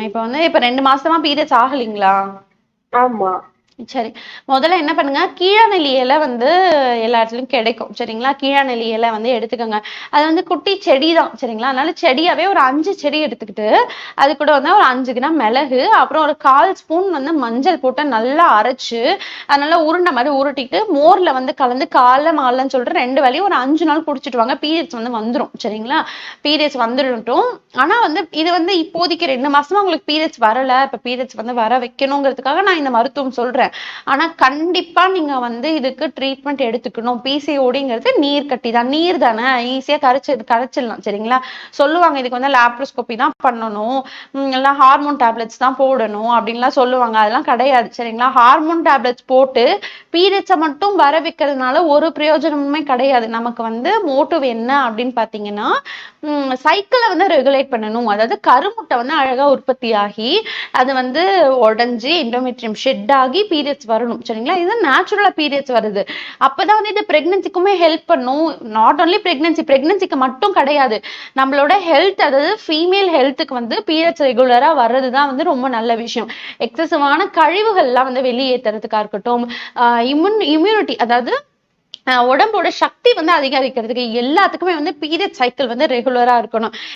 இப்ப வந்து இப்ப ரெண்டு மாசமா பீரியட்ஸ் ஆகலைங்களா? ஆமா. சரி. முதல்ல என்ன பண்ணுங்க? கீழாநெல்லி இலை வந்து எல்லா இடத்துலயும் கிடைக்கும். சரிங்களா? கீழாநெல்லி இலை வந்து எடுத்துக்கோங்க. அது வந்து குட்டி செடி தான் சரிங்களா? அதனால செடியாவே ஒரு அஞ்சு செடி எடுத்துக்கிட்டு அது கூட வந்து ஒரு அஞ்சு கிராம் மிளகு அப்புறம் ஒரு கால் ஸ்பூன் வந்து மஞ்சள் போட்டு நல்லா அரைச்சு அதனால உருண்டை மாதிரி உருட்டிட்டு மோர்ல வந்து கலந்து காலைல மாலைன்னு சொல்லிட்டு ரெண்டு வேலையும் ஒரு அஞ்சு நாள் குடிச்சிட்டு வாங்க. பீரியட்ஸ் வந்து வந்துடும் சரிங்களா? பீரியட்ஸ் வந்துடட்டும். ஆனா வந்து இது வந்து இப்போதைக்கு ரெண்டு மாசமா உங்களுக்கு பீரியட்ஸ் வரல. இப்ப பீரியட்ஸ் வந்து வர வைக்கணுங்கிறதுக்காக நான் இந்த மருத்துவம் சொல்றேன். ஆனா கண்டிப்பா நீங்க வந்து இதுக்கு ட்ரீட்மெண்ட் எடுத்துக்கணும். பிசிஓடிங்கிறது நீர் கட்டி தான். நீர் தானே. ஈஸியா கரைச்சி கரைச்சிடலாம். சரிங்களா? சொல்லுவாங்க இதுக்கு வந்து லாப்ரோஸ்கோபி தான் பண்ணணும். உம் ஹார்மோன் டேப்லெட்ஸ் தான் போடணும் அப்படின்லாம் சொல்லுவாங்க. அதெல்லாம் கிடையாது. சரிங்களா? ஹார்மோன் டேப்லெட்ஸ் போட்டு பீரியட்ஸை மட்டும் வர வைக்கிறதுனால ஒரு பிரயோஜனமுமே கிடையாது. நமக்கு வந்து மோட்டிவ் என்ன அப்படின்னு பார்த்தீங்கன்னா சைக்கிளை வந்து ரெகுலேட் பண்ணணும். அதாவது கருமுட்டை வந்து அழகாக உற்பத்தி ஆகி அது வந்து உடஞ்சி எண்டோமெட்ரியம் ஷெட் ஆகி பீரியட்ஸ் வரணும். சரிங்களா? இது நேச்சுரலா பீரியட்ஸ் வருது. அப்போதான் வந்து இது ப்ரெக்னென்சிக்குமே ஹெல்ப் பண்ணும். நாட் ஓன்லி ப்ரெக்னென்சி ப்ரெக்னென்சிக்கு மட்டும் கிடையாது. நம்மளோட ஹெல்த் அதாவது ஃபீமேல் ஹெல்த்துக்கு வந்து பீரியட்ஸ் ரெகுலராக வர்றது தான் வந்து ரொம்ப நல்ல விஷயம். எக்ஸசிவான கழிவுகள்லாம் வந்து வெளியேற்றுறதுக்காக இருக்கட்டும் இம்யூன் இம்யூனிட்டி அதாவது உடம்போட சக்தி வந்து அதிகரிக்கிறதுக்கு எல்லாத்துக்குமே வந்து பீரியட் சைக்கிள் வந்து ரெகுலரா இருக்கணும்.